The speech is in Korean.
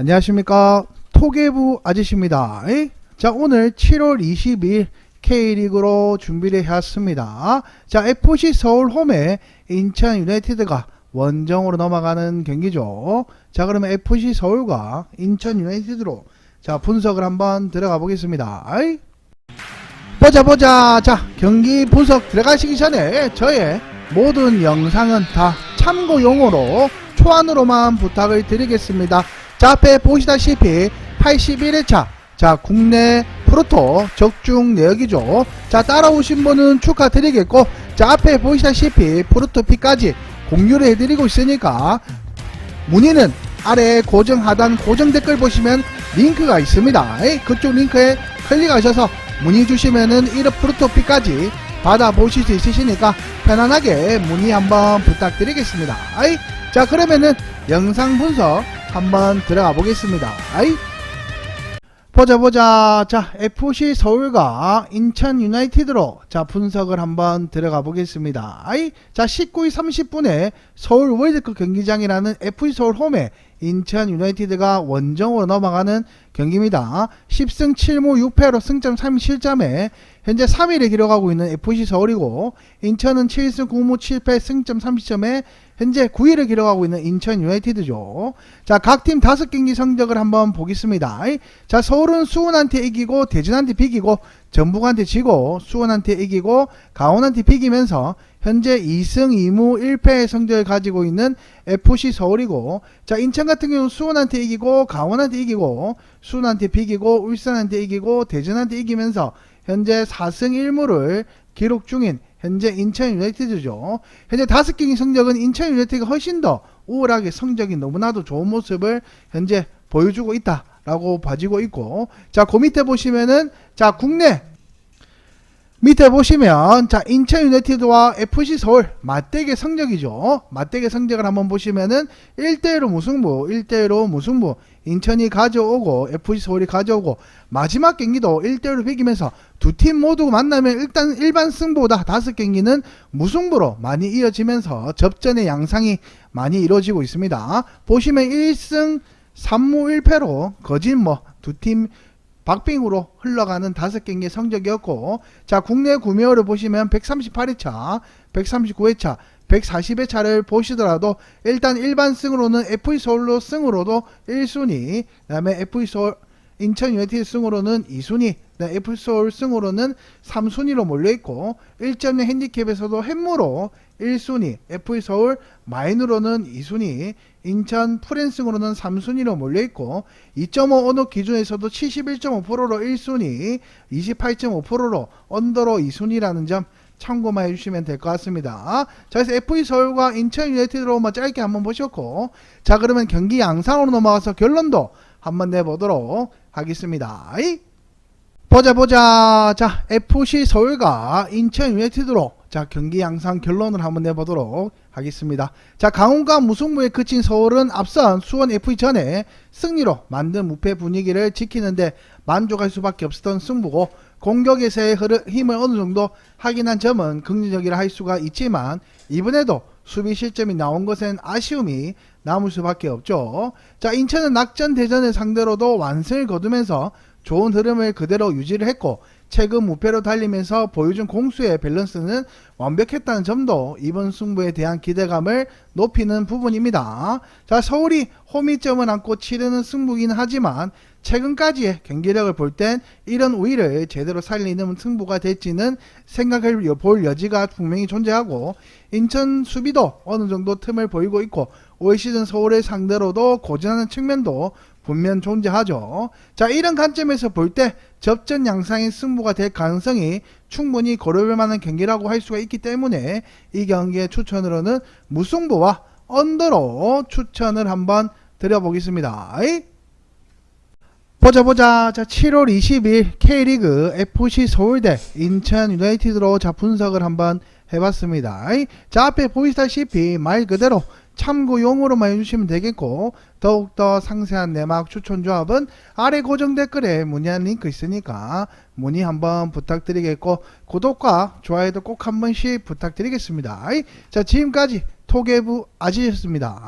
안녕하십니까? 토개부 아저씨입니다. 에이? 자 오늘 7월 22일 K리그로 준비를 해왔습니다. 자 FC 서울 홈에 인천 유나이티드가 원정으로 넘어가는 경기죠. 자 그러면 FC 서울과 인천 유나이티드로 자 분석을 한번 들어가 보겠습니다. 에이? 보자 보자. 자 경기 분석 들어가시기 전에 저의 모든 영상은 다 참고용으로 초안으로만 부탁을 드리겠습니다 자 앞에 보시다시피 81회차. 자 국내 프로토 적중 내역이죠. 자 따라오신 분은 축하드리겠고 자 앞에 보시다시피 프로토피까지 공유를 해드리고 있으니까 문의는 아래 고정 하단 고정 댓글 보시면 링크가 있습니다. 그쪽 링크에 클릭하셔서 문의 주시면은 1업 프로토피까지 받아보실 수 있으시니까 편안하게 문의 한번 부탁드리겠습니다. 자 그러면은 영상 분석 한번 들어가 보겠습니다. 아이. 보자 보자. 자, FC 서울과 인천 유나이티드로 자, 분석을 한번 들어가 보겠습니다. 아이. 자, 19일 30분에 서울 월드컵 경기장이라는 FC 서울 홈에 인천 유나이티드가 원정으로 넘어가는 경기입니다. 10승 7무 6패로 승점 37점에 현재 3위를 기록하고 있는 FC 서울이고 인천은 7승 9무 7패 승점 30점에 현재 9위를 기록하고 있는 인천 유나이티드죠. 자, 각 팀 5경기 성적을 한번 보겠습니다. 자, 서울은 수원한테 이기고 대전한테 비기고 전북한테 지고 수원한테 이기고 강원한테 비기면서 현재 2승 2무 1패의 성적을 가지고 있는 FC 서울이고 자 인천 같은 경우는 수원한테 이기고 강원한테 이기고 수원한테 비기고 울산한테 이기고 대전한테 이기면서 현재 4승 1무를 기록 중인 현재 인천 유나이티드죠. 현재 다섯 경기 성적은 인천 유나이티드가 훨씬 더 우월하게 성적이 너무나도 좋은 모습을 현재 보여주고 있다라고 봐지고 있고 자 그 밑에 보시면은 자 국내 밑에 보시면 자 인천 유나이티드와 FC 서울 맞대결 성적이죠. 맞대결 성적을 한번 보시면은 1대1로 무승부, 1대1로 무승부. 인천이 가져오고 FC 서울이 가져오고 마지막 경기도 1대1로 비기면서 두 팀 모두 만나면 일단 일반 승보다 다섯 경기는 무승부로 많이 이어지면서 접전의 양상이 많이 이루어지고 있습니다. 보시면 1승 3무 1패로 거진 뭐 두팀 박빙으로 흘러가는 다섯 경기의 성적이었고 자 국내 구매어를 보시면 138회차 139회차 140회차를 보시더라도 일단 일반 승으로는 FC 서울로 승으로도 1순위 그 다음에 FC 서울 인천 유나이티드 승으로는 2순위 네, FC 서울 승으로는 3순위로 몰려있고 1점의 핸디캡에서도 햄무로 1순위 FC 서울 마인으로는 2순위 인천 프랜승으로는 3순위로 몰려있고 2.5 언어 기준에서도 71.5%로 1순위 28.5%로 언더로 2순위라는 점 참고만 해주시면 될 것 같습니다. 자, 그래서 FE 서울과 인천 유나이티드로 한번 짧게 한번 보셨고, 자, 그러면 경기 양상으로 넘어가서 결론도 한번 내보도록 하겠습니다. 이? 보자, 보자. 자, FC 서울과 인천 유나이티드로 자, 경기 양상 결론을 한번 내보도록 하겠습니다. 자, 강원과 무승부에 그친 서울은 앞선 수원 FE 전에 승리로 만든 무패 분위기를 지키는데 만족할 수밖에 없었던 승부고, 공격에서의 흐르, 힘을 어느 정도 확인한 점은 긍정적이라 할 수가 있지만 이번에도 수비 실점이 나온 것엔 아쉬움이 남을 수밖에 없죠. 자 인천은 낙전 대전을 상대로도 완승을 거두면서 좋은 흐름을 그대로 유지를 했고 최근 무패로 달리면서 보여준 공수의 밸런스는 완벽했다는 점도 이번 승부에 대한 기대감을 높이는 부분입니다. 자 서울이 홈이점을 안고 치르는 승부긴 하지만 최근까지의 경기력을 볼 땐 이런 우위를 제대로 살리는 승부가 될지는 생각해 볼 여지가 분명히 존재하고 인천 수비도 어느 정도 틈을 보이고 있고 올 시즌 서울을 상대로도 고전하는 측면도 분명 존재하죠. 자 이런 관점에서 볼 때 접전 양상의 승부가 될 가능성이 충분히 고려할 만한 경기라고 할 수가 있기 때문에 이 경기의 추천으로는 무승부와 언더로 추천을 한번 드려보겠습니다. 보자 보자 자 7월 20일 K리그 FC 서울대 인천 유나이티드로 자 분석을 한번 해봤습니다 자 앞에 보이시다시피 말 그대로 참고용으로만 해주시면 되겠고 더욱더 상세한 내막 추천 조합은 아래 고정 댓글에 문의한 링크 있으니까 문의 한번 부탁드리겠고 구독과 좋아요도 꼭 한 번씩 부탁드리겠습니다. 자 지금까지 토개부 아지였습니다